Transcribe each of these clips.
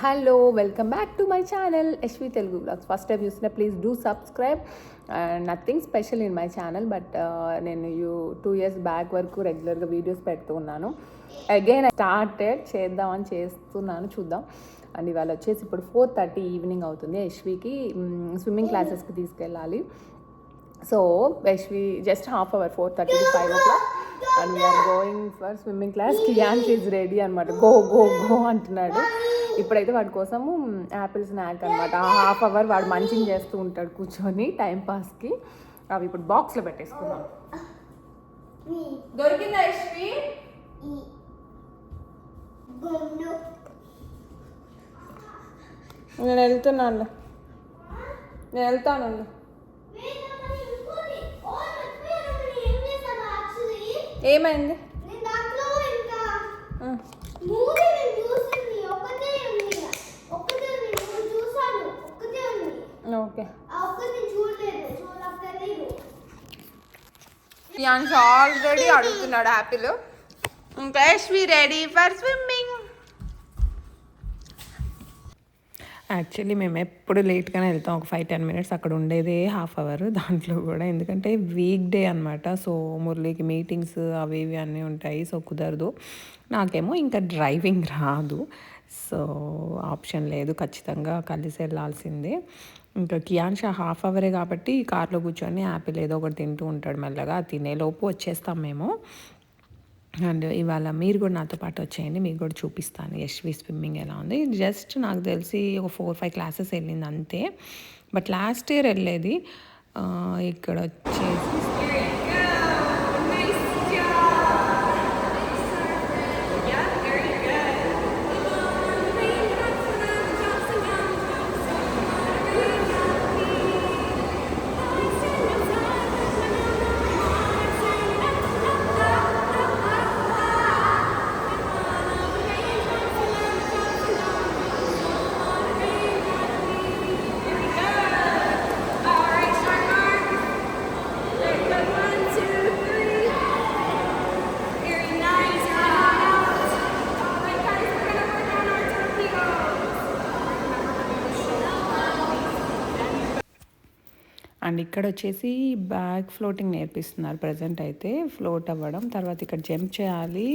Hello welcome back to my channel Yashvi Telugu blogs first time చూసిన please do subscribe nothing special in my channel but నేను you two years back వరకు రెగ్యులర్గా videos పెడుతూ ఉన్నాను. Again started చేద్దామని చేస్తున్నాను చూద్దాం. అండ్ ఇవాళ వచ్చేసి ఇప్పుడు ఫోర్ థర్టీ ఈవినింగ్ అవుతుంది యశ్వికి స్విమ్మింగ్ క్లాసెస్కి తీసుకెళ్ళాలి. So Yashvi just half hour four thirty to five o'clock and we are going for swimming class Kians is ready అనమాట గో గో గో అంటున్నాడు. ఇప్పుడైతే వాడి కోసము యాపిల్ స్నాక్ అనమాట హాఫ్ అవర్ వాడు మంచింగ్ చేస్తూ ఉంటాడు కూర్చొని టైం పాస్కి. అవి ఇప్పుడు బాక్స్లో పెట్టేసుకుందాం. దొరికిందా యశ్వి? నేను వెళ్తున్నాను నేను వెళ్తాను ఏమైంది ఆ. ఓకే. యాన్స్ ఆల్రెడీ అడుగుతున్నాడు యాపిల్. ఇంకా Yashvi ready for swimming. Actually మేము ఎప్పుడు లేట్గానే వెళ్తాం ఒక ఫైవ్ టెన్ మినిట్స్ అక్కడ ఉండేదే హాఫ్ అవర్ దాంట్లో కూడా. ఎందుకంటే వీక్ డే అనమాట సో మురళికి మీటింగ్స్ అవి ఇవి అన్నీ ఉంటాయి సో కుదరదు. నాకేమో ఇంకా డ్రైవింగ్ రాదు. సో ఆప్షన్ లేదు ఖచ్చితంగా కలిసి వెళ్ళాల్సిందే. ఇంకా కియాన్షా హాఫ్ అవరే కాబట్టి కార్లో కూర్చొని యాపిల్ ఏదో ఒకటి తింటూ ఉంటాడు మెల్లగా. తినేలోపు వచ్చేస్తాం మేము. అండ్ ఇవాళ మీరు కూడా నాతో పాటు వచ్చేయండి మీకు కూడా చూపిస్తాను యశ్వి స్విమ్మింగ్ ఎలా ఉంది. జస్ట్ నాకు తెలిసి ఒక ఫోర్ ఫైవ్ క్లాసెస్ వెళ్ళింది అంతే. బట్ లాస్ట్ ఇయర్ వెళ్ళేది ఇక్కడ వచ్చేసి అండ్ ఇక్కడ వచ్చేసి బ్యాక్ ఫ్లోటింగ్ నేర్పిస్తున్నారు ప్రజెంట్ అయితే ఫ్లోట్ అవ్వడం. తర్వాత ఇక్కడ జంప్ చేయాలి.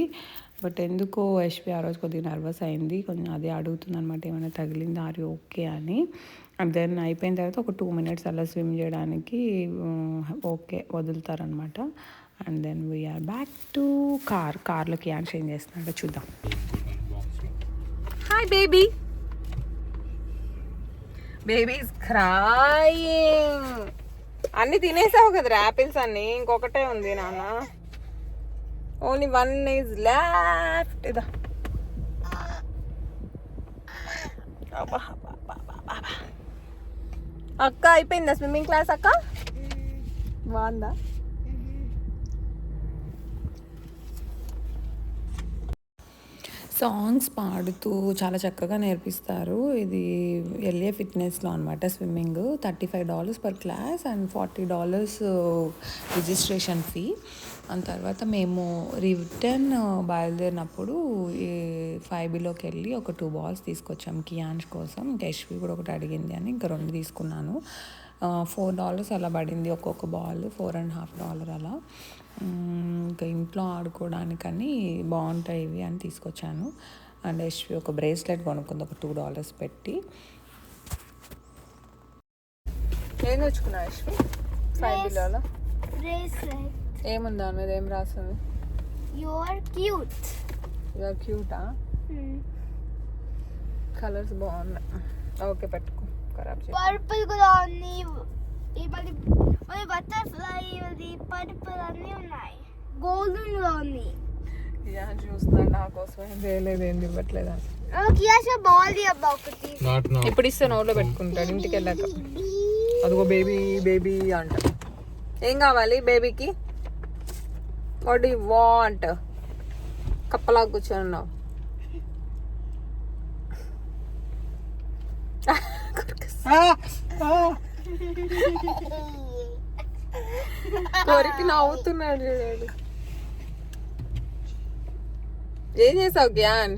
బట్ ఎందుకో యశ్వి ఆ రోజు కొద్దిగా నర్వస్ అయింది. కొంచెం అదే అడుగుతుంది అనమాట ఏమైనా తగిలింది ఆరి ఓకే అని. అండ్ దెన్ అయిపోయిన తర్వాత ఒక టూ మినిట్స్ అలా స్విమ్ చేయడానికి okay వదులుతారనమాట and then we are back to car. కార్లోకి యాన్ చేంజ్ చేస్తున్నాడో. చూద్దాం. హాయ్ బేబీ బేబీస్ క్రాయింగ్ అన్ని తినేసావు కదరా యాపిల్స్ అన్ని. ఇంకొకటే ఉంది నాన్న. ఓన్లీ వన్ ఈజ్ లెఫ్ట్ ఇదా. అక్క అయిపోయిందా స్విమ్మింగ్ క్లాస్ అక్క? బాగుందా? సాంగ్స్ పాడుతూ చాలా చక్కగా నేర్పిస్తారు. ఇది ఎల్ఏ ఫిట్నెస్లో అనమాట swimming. Thirty five dollars per class and forty dollars registration fee. దాని తర్వాత మేము రిటర్న్ బయలుదేరినప్పుడు ఈ ఫైవ్ బిలోకి వెళ్ళి ఒక టూ బాల్స్ తీసుకొచ్చాం కియాన్స్ కోసం. ఇంకా యశ్వి కూడా ఒకటి అడిగింది అని ఇంకా రెండు తీసుకున్నాను. ఫోర్ డాలర్స్ అలా పడింది ఒక్కొక్క ball four and half dollar అలా. ఇంకా ఇంట్లో ఆడుకోవడానికని బాగుంటాయి ఇవి అని తీసుకొచ్చాను. అండ్ యశ్వి ఒక బ్రేస్లెట్ కొనుక్కుంది ఒక టూ డాలర్స్ పెట్టి. ఏం తెచ్చుకున్నా యశ్వి? ఫైవ్ బిల్లలో. ఏముంది దాని మీద? ఏం రాస్తుంది You're cute. ఇవాళ క్యూటా కలర్స్ బాగున్నాయి. ఓకే పెట్టుకో. ఖరాబ్ పర్పుల్ కూడా ఉంది మళ్ళీ బటర్ఫ్లై ఇది పర్పుల్ అన్నీ ఉన్నాయి గోల్డెన్ కూడా ఉంది యా చూస్తున్నాడు నా కోసం ఏం చేయలేదు ఏంది ఇవ్వట్లేదు ఇప్పుడు ఇస్తే నోట్లో పెట్టుకుంటాడు ఇంటికి వెళ్ళాక. అదిగో బేబీ బేబీ అంట. ఏం కావాలి బేబీకి వాట్ యు వాంట్ కప్పలా కూర్చొని ఉన్నావు. కొరికి నవ్వుతున్నాడు చూడాడు ఏం చేసావు గ్యాన్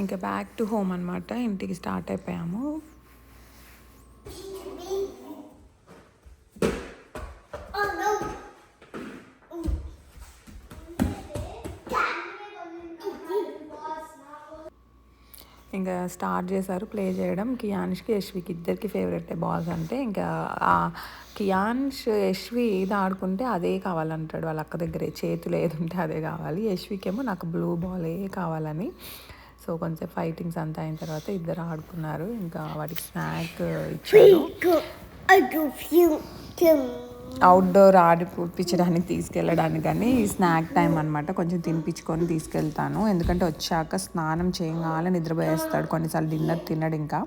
ఇంకా బ్యాక్ టు హోమ్ అనమాట ఇంటికి స్టార్ట్ అయిపోయాము. ఇంకా స్టార్ట్ చేశారు ప్లే చేయడం. కియాన్ష్కి యశ్వికి ఇద్దరికి ఫేవరెట్ బాల్స్ అంటే ఇంకా ఆ కియాన్ష్ యశ్వి ఇది ఆడుకుంటే అదే కావాలంటాడు. వాళ్ళ అక్క దగ్గరే చేతులు ఏది ఉంటే అదే కావాలి. యశ్వికేమో నాకు బ్లూ బాలే కావాలని. సో కొంచెం ఫైటింగ్స్ అంతా అయిన తర్వాత ఇద్దరు ఆడుకున్నారు. ఇంకా వాటికి స్నాక్ ఇచ్చారు. అవుట్డోర్ ఆడిపించడానికి తీసుకెళ్ళడానికి కానీ స్నాక్ టైం అనమాట కొంచెం తినిపించుకొని తీసుకెళ్తాను. ఎందుకంటే వచ్చాక స్నానం చేయగానే నిద్రపోయేస్తాడు. కొన్నిసార్లు డిన్నర్ తినడు ఇంకా.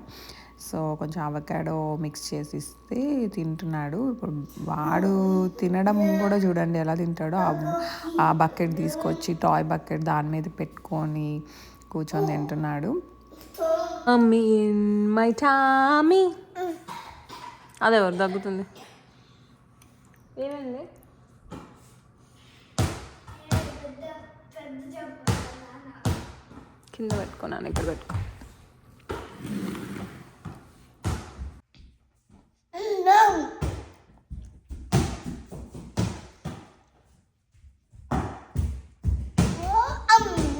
సో కొంచెం అవకాడో మిక్స్ చేసి ఇస్తే తింటున్నాడు. ఇప్పుడు వాడు తినడం కూడా చూడండి ఎలా తింటాడో. ఆ- బకెట్ తీసుకొచ్చి టాయ్ బకెట్ దాని మీద పెట్టుకొని కూర్చొని తింటున్నాడు. మమ్మీ మై టామీ అదే ఎవరు దగ్గుతుంది ఏమైంది కింద పెట్టుకున్నాను ఇక్కడ పెట్టుకో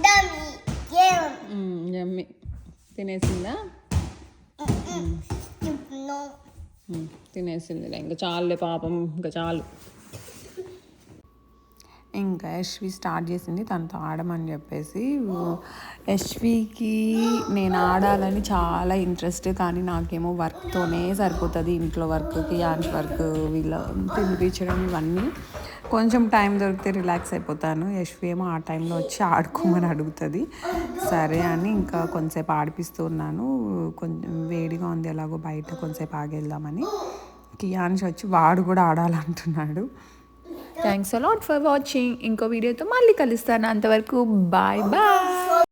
dummy. Yeah. జమ్మి తినేసిందా. తినేసింది ఇంకా చాలులే పాపం ఇంకా చాలు. ఇంకా యశ్వి స్టార్ట్ చేసింది తనతో ఆడమని చెప్పేసి. యశ్వికి నేను ఆడాలని చాలా ఇంట్రెస్ట్ కానీ నాకేమో వర్క్తోనే సరిపోతుంది. ఇంట్లో వర్క్కి యాన్స్ వర్క్ వీళ్ళ తినిపించడం ఇవన్నీ. కొంచెం టైం దొరికితే రిలాక్స్ అయిపోతాను. యశ్వి ఏమో ఆ టైంలో వచ్చి ఆడుకోమని అడుగుతుంది. సరే అని ఇంకా కొంతసేపు ఆడిపిస్తూ ఉన్నాను. కొంచెం వేడిగా ఉంది ఎలాగో బయట కొంతసేపు ఆగేద్దామని. కియాన్స్ వచ్చి వాడు కూడా ఆడాలంటున్నాడు. Thanks a lot for watching ఇంకో వీడియోతో మళ్ళీ కలుస్తాను. అంతవరకు బాయ్ బాయ్